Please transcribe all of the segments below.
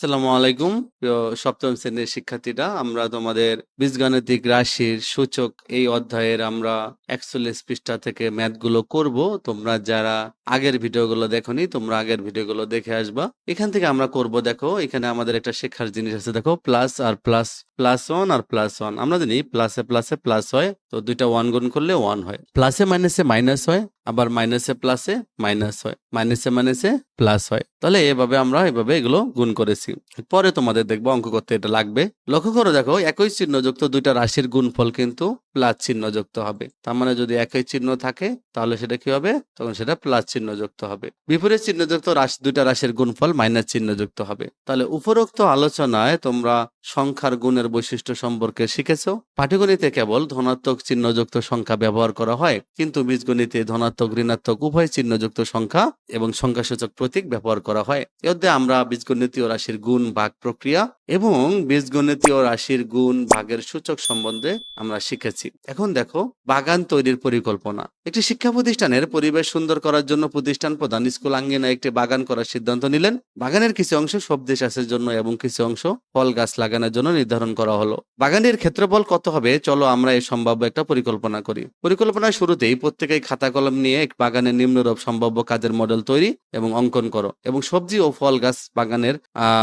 আসসালামু আলাইকুম সপ্তম শ্রেণির শিক্ষার্থীরা। আমরা তোমাদের বীজগাণিতিক রাশির সূচক এই অধ্যায়ের আমরা একচল্লিশ পৃষ্ঠা থেকে ম্যাথগুলো করব। তোমরা যারা আগের ভিডিওগুলো দেখোনি, তোমরা আগের ভিডিওগুলো দেখে আসবা। এখান থেকে আমরা করব, দেখো, এখানে আমাদের একটা শেখার জিনিস আছে, দেখো প্লাস আর প্লাস প্লাস ওয়ান আর প্লাস ওয়ান আমরা জানি প্লাসে প্লাসে প্লাস হয়, তো দুইটা ওয়ান গুণ করলে ওয়ান হয়। প্লাসে মাইনাসে মাইনাস হয়, আবার মাইনাসে প্লাসে মাইনাস হয়। মাইনাসে মাইনাসে প্লাস হয়। তাহলে এভাবে আমরা এভাবে এগুলো গুণ করেছি। পরে তোমাদের দেখব অঙ্ক করতে এটা লাগবে। লক্ষ্য করে দেখো, একই চিহ্নযুক্ত দুইটা রাশির গুণফল কিন্তু প্লাস চিহ্ন যুক্ত হবে। তার মানে যদি একই চিহ্ন থাকে, তাহলে সেটা কি হবে? তখন সেটা প্লাস চিহ্ন যুক্ত হবে। বিপরীত চিহ্নযুক্ত রাশি দুইটা রাশির গুণফল মাইনাস চিহ্ন যুক্ত হবে। তাহলে উপরোক্ত আলোচনায় তোমরা সংখ্যার গুণের বৈশিষ্ট্য সম্পর্কে শিখেছ। পাটিগণিতে কেবল ধনাত্মক চিহ্নযুক্ত সংখ্যা ব্যবহার করা হয়, কিন্তু বীজগণিতে ধনাত্মক, ঋণাত্মক উভয় চিহ্নযুক্ত সংখ্যা এবং সংখ্যাসূচক প্রতীক ব্যবহার করা হয়। এর আমরা বীজগণিতীয় রাশির গুণ ভাগ প্রক্রিয়া এবং বীজগণিতীয় রাশির গুণ ভাগের সূচক সম্বন্ধে আমরা শিখেছি। এখন দেখো, বাগান তৈরির পরিকল্পনা। একটি শিক্ষা প্রতিষ্ঠানের পরিবেশ সুন্দর করার জন্য প্রতিষ্ঠান প্রধান স্কুল আঙ্গিনা একটি বাগান করার সিদ্ধান্ত নিলেন। বাগানের কিছু অংশ সবজি চাষের জন্য এবং কিছু অংশ ফল গাছ লাগানোর জন্য নির্ধারণ করা হলো। বাগানের ক্ষেত্রফল কত হবে? চলো আমরা এই সম্ভাব্য একটা পরিকল্পনা করি। পরিকল্পনার শুরুতেই প্রত্যেকেই খাতা কলম নিয়ে এক বাগানের নিম্নরূপ সম্ভাব্য কাজের মডেল তৈরি এবং অঙ্কন করো এবং সবজি ও ফল গাছ বাগানের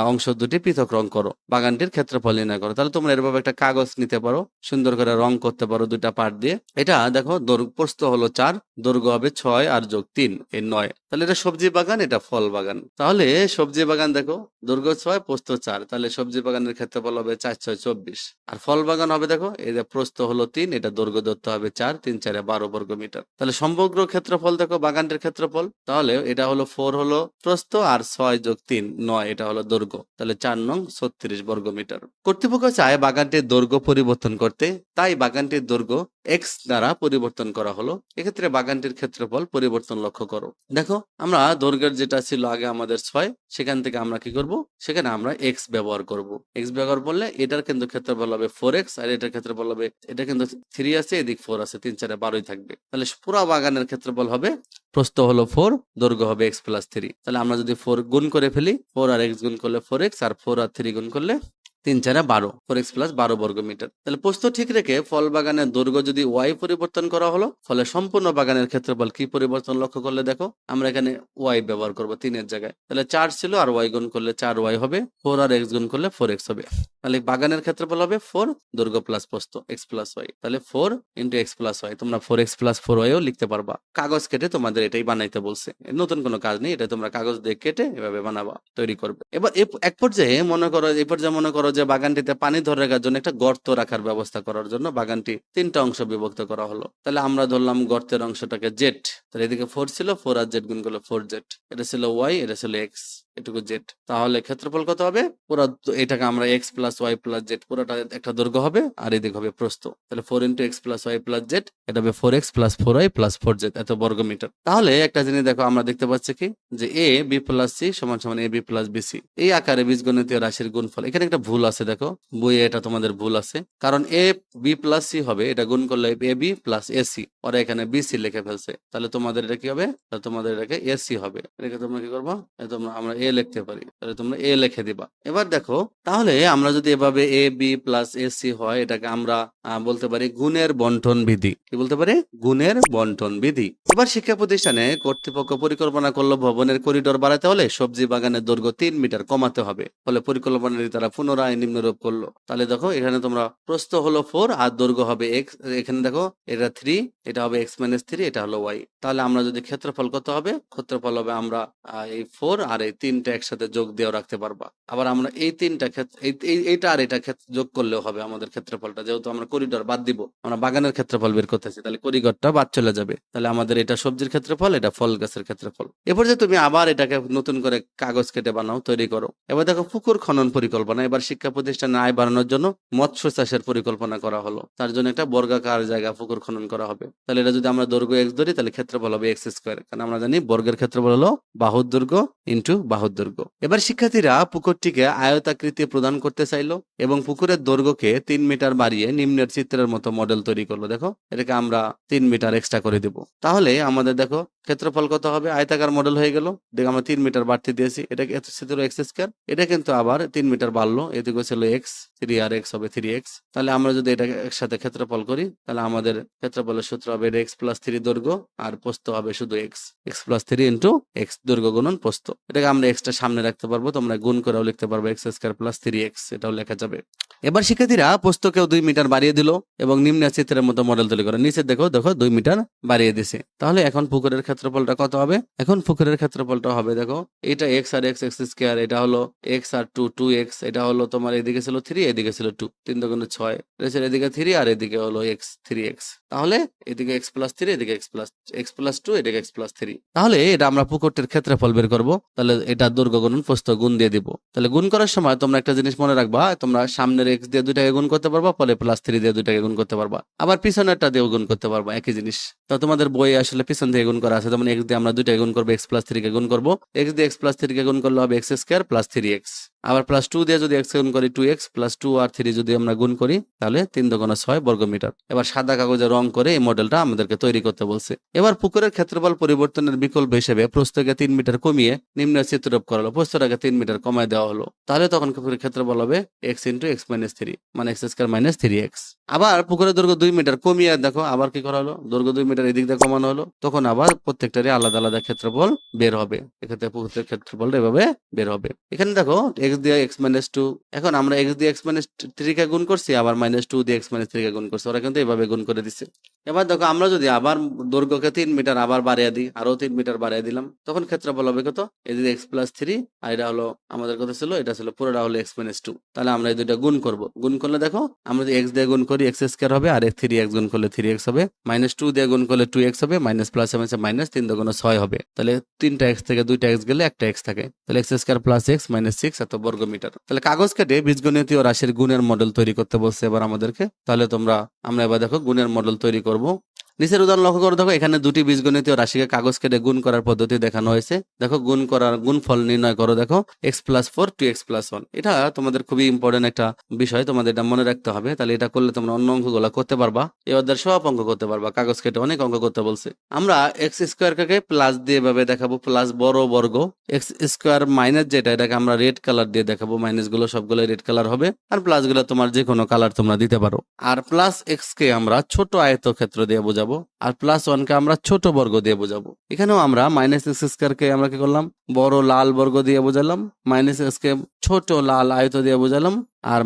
অংশ দুটি পৃথক রং করো। বাগানটির ক্ষেত্রফল নির্ণয় করো। তাহলে তোমরা এরভাবে একটা কাগজ নিতে পারো। সুন্দর করে রং করতে পারো দুটা পার্ট দিয়ে। এটা দেখো প্রস্থ হলো চার, দৈর্ঘ্য হবে ছয় আর যোগ তিন, এই নয়। তাহলে এটা সবজি বাগান, এটা ফল বাগান। তাহলে সবজি বাগান দেখো দৈর্ঘ্য ছয় প্রস্থ চার। তাহলে সবজি বাগানের ক্ষেত্রফল হবে চার, ছয়, চব্বিশ। আর ফল বাগান হবে দেখো, এই যে প্রস্থ হলো তিন, এটা দৈর্ঘ্য ধরতে হবে চার, তিন, চারে বারো বর্গ মিটার। তাহলে সমগ্র ক্ষেত্রফল দেখো, বাগানটির ক্ষেত্রফল। তাহলে এটা হলো ফোর হলো প্রস্থ আর ছয় যোগ তিন, নয়, এটা হলো দৈর্ঘ্য তাহলে চার নং ছত্রিশ বর্গ মিটার। কর্তৃপক্ষ চায় বাগানটির দৈর্ঘ্য পরিবর্তন করতে, তাই বাগানটির দৈর্ঘ্য এক্স দ্বারা পরিবর্তন করা হলো। এক্ষেত্রে বাগানটির ক্ষেত্রফল পরিবর্তন লক্ষ্য করো। দেখো আমরা দৈর্ঘ্যের যেটা ছিল আগে আমাদের ছয়, সেখান থেকে আমরা কি করব? সেখানে আমরা এক্স ব্যবহার করব। এক্স ব্যবহার করলে এটার কিন্তু ক্ষেত্রফল হবে ফোর এক্স আর এটার ক্ষেত্রফল হবে, এটা কিন্তু থ্রি আছে, এদিক ফোর আছে, তিন চারে বারোই থাকবে। তাহলে পুরো বাগানের ক্ষেত্রফল হবে, প্রস্থ হলো ফোর দৈর্ঘ্য হবে এক্স প্লাস থ্রি তাহলে আমরা যদি ফোর গুণ করে ফেলি ফোর আর এক্স গুণ করলে ফোর এক্স আর ফোর আর থ্রি গুণ করলে তিন চারে বারো ফোর এক্স প্লাস বারো বর্গ মিটার তাহলে প্রস্থ ঠিক রেখে ফল বাগানের দৈর্ঘ্য যদি ওয়াই পরিবর্তন করা হলো, ফলে সম্পূর্ণ বাগানের ক্ষেত্রফল কি পরিবর্তন লক্ষ্য করলে দেখো, আমরা এখানে ওয়াই ব্যবহার করব তিনের জায়গায়। তাহলে চার ছিল আর ওয়াই গুণ করলে চার ওয়াই হবে ফোর আর এক্স গুণ করলে ফোর এক্স হবে। তাহলে বাগানের ক্ষেত্রফল হবে ফোর দৈর্ঘ্য প্লাস প্রস্থ এক্স প্লাস ওয়াই তাহলে four into x plus y তোমরা ফোর এক্স প্লাস ফোর ওয়াইও লিখতে পারবা। কাগজ কেটে তোমাদের এটাই বানাইতে বলছে। নতুন কোনো কাজ নেই, এটা তোমরা কাগজ দিয়ে কেটে এভাবে বানাবা, তৈরি করবে। এবার এক পর্যায়ে মনে করো এই পর্যায়ে মনে করো যে বাগানটিতে পানি ধরে রাখার জন্য একটা গর্ত রাখার ব্যবস্থা করার জন্য বাগানটি তিনটা অংশ বিভক্ত করা হলো। তাহলে আমরা ধরলাম গর্তের অংশটাকে জেট তাহলে এদিকে ফোর ছিল ফোর আর জেট গুণ করল ফোর জেট এটা ছিল ওয়াই এটা ছিল এক্স এটুকু জেড তাহলে ক্ষেত্রফল কত হবে? পুরো এটাকে আমরা x plus y plus z পুরোটা একটা দৈর্ঘ্য হবে, আর এদিকে হবে প্রস্থ। তাহলে four into x plus y plus z এটা হবে four x plus four y plus four z এত বর্গ মিটার তাহলে একটা জিনিস দেখো, আমরা দেখতে পাচ্ছি কি? যে এ বি প্লাস সি সমান সমান a b plus b c এই আকারে বীজগণিতীয় রাশির গুণফল। এখানে একটা ভুল আছে দেখো, বইয়ে এটা তোমাদের ভুল আছে। কারণ এ বি প্লাস সি হবে, এটা গুণ করলে a b plus a c ওরা এখানে বি সি লিখে ফেলছে। তাহলে তোমাদের এটা কি হবে? তোমাদের এটাকে এ সি হবে। এটাকে তোমরা কি করব? তোমরা আমরা এ লিখতে পারি, তাহলে তোমরা এ লিখে দিবা। এবার দেখো, তাহলে আমরা যদি এভাবে a, b plus a, c হয়, এটাকে আমরা বলতে পারি গুণের বন্টন বিধি। কি বলতে পারি? গুণের বন্টন বিধি। এবার শিক্ষা প্রতিষ্ঠানে কর্তৃপক্ষ পরিকল্পনা করল ভবনের করিডোর বাড়াতে হলে সবজি বাগানের দৈর্ঘ্য তিন মিটার কমাতে হবে। ফলে পরিকল্পনাটি তারা পুনরায় নিম্নরূপ করল। তাহলে দেখো, এখানে তোমরা প্রস্থ হলো ফোর আর দৈর্ঘ্য হবে এক্স এখানে দেখো, এটা থ্রি এটা হবে এক্স মাইনাস থ্রি এটা হলো ওয়াই তাহলে আমরা যদি ক্ষেত্রফল কত হবে, ক্ষেত্রফল হবে আমরা এই ফোর আর এই তিনটা একসাথে যোগ দিয়েও রাখতে পারবা। আবার আমরা এই তিনটা ক্ষেত্র এই- এই- এইটা আর এটা ক্ষেত্র যোগ করলেও হবে আমাদের ক্ষেত্রফলটা। যেহেতু আমরা করিডোর বাদ দিব, আমরা বাগানের ক্ষেত্রফল বের করতেছি, তাহলে করিডোরটা বাদ চলে যাবে। তাহলে আমাদের এটা সবজির ক্ষেত্রফল, এটা ফল গাছের ক্ষেত্রফল। এরপর যে তুমি আবার এটাকে নতুন করে কাগজ কেটে বানাও, তৈরি করো। এবার দেখো পুকুর খনন পরিকল্পনা, এবার শিক্ষা প্রতিষ্ঠানে আয় বাড়ানোর জন্য মৎস্য চাষের পরিকল্পনা করা হলো। তার জন্য একটা বর্গাকার জায়গা পুকুর খনন করা হবে। তাহলে এটা যদি আমরা দৈর্ঘ্য এক্স ধরি, তাহলে ক্ষেত্রফল হবে এক্স স্কোয়ার কারণ আমরা জানি বর্গের ক্ষেত্রফল হলো বাহুর দৈর্ঘ্য ইন্টু বাহুর বাহুর দৈর্ঘ্য এবার শিক্ষার্থীরা পুকুরটিকে আয়তাকৃতি প্রদান করতে চাইলো এবং পুকুরের দৈর্ঘ্যকে তিন মিটার বাড়িয়ে নিম্নের চিত্রের মতো মডেল তৈরি করল। দেখো, এটাকে আমরা তিন মিটার এক্সট্রা করে দিব। তাহলে আমাদের দেখো ক্ষেত্রফল কত হবে? আয়তাকার মডেল হয়ে গেল। দেখো, আমরা তিন মিটার বাড়তি দিয়েছি। এটা ছিল এক্স স্কোয়ার এটা কিন্তু আবার তিন মিটার বাড়লো। এদিকে ছিল এক্স থ্রি আর এক্স হবে থ্রি এক্স তাহলে আমরা যদি এটা একসাথে ক্ষেত্রফল করি, তাহলে আমাদের ক্ষেত্রফলের সূত্র হবে এক্স প্লাস থ্রি দৈর্ঘ্য আর পোস্ত হবে শুধু x x plus three into x দৈর্ঘ্য গুণন পোস্ত এটাকে আমরা এক্সটা সামনে রাখতে পারব। তোমরা গুণ করেও লিখতে পারব x square plus three x এটাও লেখা যাবে। এবার শিক্ষার্থীরা পোস্তকেও দুই মিটার বাড়িয়ে দিল এবং নিম্ন চিত্রের মতো মডেল তৈরি করে নিচে দেখো দেখো, দুই মিটার বাড়িয়ে দিছে। তাহলে এখন পুকুরের ক্ষেত্রফলটা কত হবে? এখন পুকুরের ক্ষেত্রফলটা হবে, দেখো। এটা এক্স আর এক্স এক্স স্কোয়ার এটা হলো এক্স আর টু টু এক্স এটা হলো তোমার এদিকে ছিল থ্রি এদিকে ছিল টু তিন দোকানে ছয়। এদিকে থ্রি আর এদিকে হলো এক্স থ্রি এক্স তাহলে এদিকে এক্স প্লাস থ্রি এদিকে x plus x plus two এদিকে এক্স প্লাস থ্রি তাহলে এটা আমরা পুকুরটির ক্ষেত্রফল বের করব। তাহলে এটা দৈর্ঘ্য গুণন প্রস্থ গুণ দিয়ে দিব। তাহলে গুণ করার সময় তোমরা একটা জিনিস মনে রাখবা, তোমরা সামনের এক্স দিয়ে দুইটাকে গুণ করতে পারবা, পরে প্লাস থ্রি দিয়ে দুইটাকে গুণ করতে পারবা। আবার পিছনেরটা দিয়েও গুণ করতে পারবা, একই জিনিস। তো তোমাদের বই আসলে পিছন দিয়ে গুণ করা আছে যেমন এক্স দিয়ে আমরা দুইটা গুণ করব এক্স প্লাস থ্রি কে গুণ করব এক্স দিয়ে এক্স প্লাস থ্রি কে গুণ করলে হবে x square plus three x আবার প্লাস টু দিয়ে যদি এক্স গুণ করি টু এক্স প্লাস টু আর থ্রি যদি আমরা গুণ করি, তাহলে তিন দোকানে ছয় বর্গ মিটার এবার সাদা কাগজে রং করে এই মডেলটা আমাদেরকে তৈরি করতে বলছে। এবার পুকুরের ক্ষেত্রফল পরিবর্তনের বিকল্প হিসেবে প্রস্তকে তিন মিটার কমিয়ে নিম্ন চিত্ররূপ করা হলো প্রস্তটাকে তিন মিটার কমায় দেওয়া হলো। তাহলে তখন পুকুরের ক্ষেত্রফল হবে x into x minus three মানে x square minus three x আবার পুকুরের দৈর্ঘ্য দুই মিটার কমিয়ে দেখো, আবার কি করা হলো দৈর্ঘ্য দুই মিটার এদিক দিয়ে কমানো হলো। তখন আবার প্রত্যেকটারই আলাদা আলাদা ক্ষেত্রফল বের হবে। এক্ষেত্রে পুকুরের ক্ষেত্রফল এভাবে বের হবে। এখানে দেখো এক্স দিয়ে এক্স মাইনাস টু এখন আমরা এক্স দিয়ে এক্স মাইনাস থ্রি কে গুণ করছি, আবার মাইনাস টু দিয়ে এক্স মাইনাস থ্রি কে গুণ করছি, ওরা কিন্তু এভাবে গুণ করে দিচ্ছে এবার দেখো, আমরা যদি আবার দৈর্ঘ্যকে তিন মিটার আবার বাড়িয়ে দিই, আরও তিন মিটার বাড়িয়ে দিলাম, তখন ক্ষেত্রফল হবে কত? এদিকে এক্স প্লাস থ্রি আর এটা হলো আমাদের কথা ছিল, এটা ছিল পুরোটা হলো এক্স মাইনাস টু তাহলে আমরা এই দুইটা গুণ করব। গুণ করলে দেখো, আমরা যদি এক্স দিয়ে গুণ করি এক্স স্কোয়ার হবে, আর থ্রি এক্স গুণ করলে থ্রি এক্স হবে মাইনাস টু দিয়ে গুণ করলে টু এক্স হবে মাইনাস প্লাস মাইনাস তিন দুগুণ ছয় হবে। তাহলে তিনটা এক্স থেকে দুইটা এক্স গেলে একটা এক্স থাকে। তাহলে x square plus x minus six এত বর্গ মিটার তাহলে কাগজ কেটে বীজগণিতীয় রাশির গুণের মডেল তৈরি করতে বলছে এবার আমাদেরকে। তাহলে তোমরা, আমরা এবার দেখো গুণের মডেল তৈরি করব। নিচের উদাহরণ লক্ষ্য করে, দেখো এখানে দুটি বীজগণিতীয় রাশিকে কাগজ কেটে গুণ করার পদ্ধতি দেখানো হয়েছে। দেখো, গুণ করার গুণফল নির্ণয় করো, দেখো x plus four two x plus one এটা তোমাদের খুবই ইম্পর্টেন্ট একটা বিষয়, তোমাদের এটা মনে রাখতে হবে। তাহলে এটা করলে তোমরা অন্য অঙ্কগুলো করতে পারবা। এই অধ্যায়ের সব অঙ্ক করতে পারবা, কাগজ কেটে অনেক অঙ্ক করতে বলছে। আমরা এক্স স্কোয়ারকে প্লাস দিয়ে ভাবে দেখাবো প্লাস বড় বর্গ। এক্স স্কোয়ার মাইনাস যেটা, এটাকে আমরা রেড কালার দিয়ে দেখাবো। মাইনাসগুলো সবগুলো রেড কালার হবে। আর প্লাসগুলো তোমার যে কোনো কালার তোমরা দিতে পারো। আর প্লাস এক্স কে আমরা ছোট আয়তক্ষেত্র দিয়ে বোঝাবো। আর প্লাস ওয়ানকে আমরা ছোট বর্গ দিয়ে বোঝাবো। এখানেও আমরা মাইনাস এক্স স্কোয়ারকে আমরা কি করলাম? বড় লাল বর্গ দিয়ে বোঝালাম মাইনাস এক্স কে ছোট লাল আয়ত দিয়ে বোঝালাম আর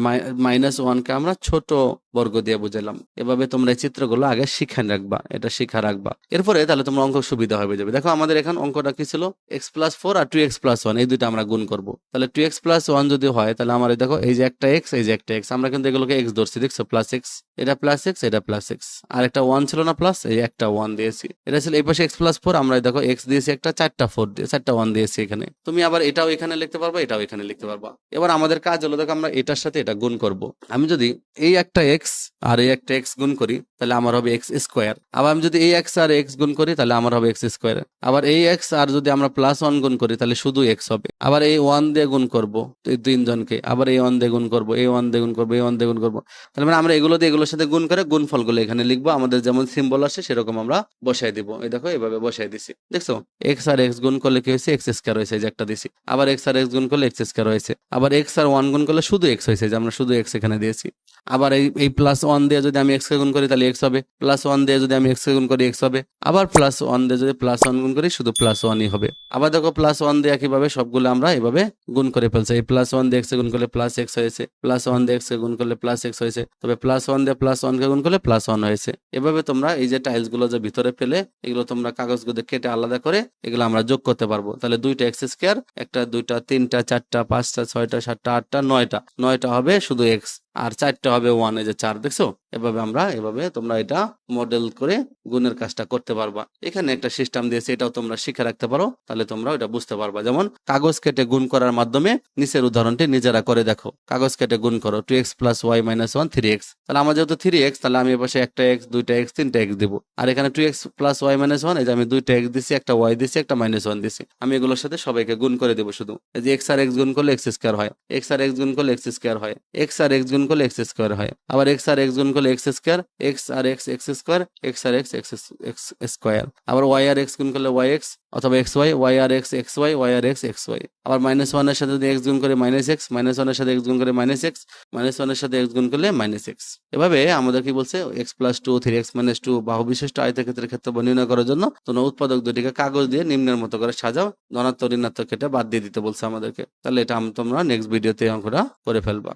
মাইনাস ওয়ানকে আমরা ছোট বর্গ দিয়ে বুঝালাম। এভাবে তোমরা এই চিত্রগুলো আগে শিখে রাখবা, এটা শিখা রাখবা। এরপরে তাহলে তোমার অঙ্ক সুবিধা হয়ে যাবে। দেখো আমাদের এখন অঙ্কটা কি ছিল? এক্স প্লাস ফোর আর টু এক্স প্লাস ওয়ান এই দুইটা আমরা গুণ করব। তাহলে টু এক্স প্লাস ওয়ান যদি হয়, তাহলে আমার দেখো এই যে একটা এক্স এই যে একটা এক্স আমরা কিন্তু এগুলোকে এক্স ধরছি, দেখছ? প্লাস এক্স এটা প্লাস এক্স এটা প্লাস এক্স আর একটা ওয়ান ছিল না প্লাস এই একটা ওয়ান দিয়েছি। এটা ছিল এই পাশে এক্স প্লাস ফোর আমরা দেখো এক্স দিয়েছি একটা, চারটা ফোর দিয়ে, চারটা ওয়ান দিয়েছি এখানে। তুমি আবার এটাও এখানে লিখতে পারবা, এটাও এখানে লিখতে পারবা। এবার আমাদের কাজ হলো, দেখো আমরা এটার সাথে এটা গুণ করব। আমি যদি এই একটা এক্স আর এই একটা এক্স গুণ করি, তাহলে আমার হবে এক্স স্কোয়ার। আবার আমি যদি এই এক্স আর এক্স গুণ করি, তাহলে আমার হবে এক্স স্কোয়ার। আবার এই এক্স আর যদি আমরা প্লাস ওয়ান গুণ করি, তাহলে শুধু এক্স হবে। আবার এই ওয়ান দিয়ে গুণ করব, এই তিনজনকে। আবার এই ওয়ান দিয়ে গুণ করব, এই ওয়ান দিয়ে গুণ করব, এই ওয়ান দিয়ে গুণ করব। তাহলে মানে আমরা এগুলো দিয়ে এগুলোর সাথে গুণ করে গুণ ফলগুলো এখানে লিখব। আমাদের যেমন সিম্বল আসে, সেরকম আমরা বসাই দিব। এই দেখো, এভাবে বসাই দিছি। দেখছ? এক্স আর এক্স গুণ করলে কি হয়েছে? এক্স স্কোয়ার হয়েছে যে একটা দিছি। আবার এক্স আর এক্স গুণ করলে এক্স স্কোয়ার হয়েছে। আবার এক্স আর ওয়ান গুণ করলে শুধু এক্স হয়েছে যে আমরা শুধু এক্স এখানে দিয়েছি আবার এই এই প্লাস ওয়ান দিয়ে যদি আমি এক্স কে গুণ করি তাহলে এক্স হবে প্লাস ওয়ান দিয়ে যদি আমি এক্স কে গুণ করি এক্স হবে আবার প্লাস ওয়ান দিয়ে যদি প্লাস ওয়ান গুণ করি শুধু প্লাস ওয়ানই হবে আবার দেখো প্লাস ওয়ান দিয়ে কীভাবে সবগুলো আমরা এভাবে গুণ করে ফেলছি এই প্লাস ওয়ান দিয়ে এক্স গুণ করলে প্লাস এক্স হয়েছে প্লাস ওয়ান দিয়ে এক্স গুণ করলে প্লাস এক্স হয়েছে তবে প্লাস ওয়ান দিয়ে প্লাস ওয়ান কে গুণ করলে প্লাস ওয়ান হয়েছে এভাবে তোমরা এই যে টাইলসগুলো যে ভিতরে ফেলে এগুলো তোমরা কাগজগুলো কেটে আলাদা করে এগুলো আমরা যোগ করতে পারব তাহলে দুইটা এক্স স্কোয়ার একটা দুইটা তিনটা চারটা পাঁচটা ছয়টা সাতটা আটটা নয়টা নয়টা হবে শুধু এক্স আর চারটা হবে ওয়ান এই যে চার, দেখছ? এভাবে আমরা, এভাবে তোমরা এটা মডেল করে গুণের কাজটা করতে পারবা। এখানে একটা সিস্টেম দিয়েছে, এটাও তোমরা শিখে রাখতে পারো, তাহলে তোমরা ওটা বুঝতে পারবা। যেমন, কাগজ কেটে গুণ করার মাধ্যমে নিচের উদাহরণটি নিজেরা করে দেখো। কাগজ কেটে গুণ করো two x plus y minus one three x তাহলে আমার যেহেতু থ্রি এক্স তাহলে আমি এপাশে একটা এক্স দুইটা এক্স তিনটা এক্স দিব। আর এখানে two x plus y minus one এই যে আমি দুইটা এক্স দিছি, একটা ওয়াই দিছি, একটা মাইনাস ওয়ান দিছি। আমি এগুলোর সাথে সবাইকে গুণ করে দেবো শুধু। এই যে এক্স আর এক্স গুণ করলে এক্স স্কোয়ার হয়। এক্স আর এক্স গুণ করলে এক্স স্কোয়ার হয়। এক্স আর এক্স গুণ করলে এক্স স্কোয়ার হয়। আবার এক্স আর এক্স গুণ করলে এক্স স্কোয়ার এক্স আর এক্স এক্স স্কোয়ার এক্স আর এক্স এক্স এক্স স্কোয়ার আবার ওয়াই আর এক্স গুণ করলে ওয়াই এক্স অথবা এক্স ওয়াই ওয়াই আর এক্স এক্স ওয়াই ওয়াই আর এক্স এক্স ওয়াই আবার মাইনাস ওয়ানের সাথে যদি এক্স গুণ করে মাইনাস এক্স মাইনাস ওয়ানের সাথে এক্স গুণ করে মাইনাস এক্স মাইনাস ওয়ানের সাথে এক্স গুণ করলে মাইনাস এক্স এভাবে আমাদের কি বলছে? X plus two three x minus two বাহু বিশিষ্ট আয়তক্ষেত্রের ক্ষেত্রে নির্ণয় করার জন্য তোমরা উৎপাদক দুটিকে কাগজ দিয়ে নিম্নের মতো করে সাজাও, ধনাত্মক ঋণাত্মক কেটে বাদ দিয়ে দিতে বলছে আমাদেরকে। তাহলে এটা তোমরা নেক্সট ভিডিওতে অঙ্কটা করে ফেলবা।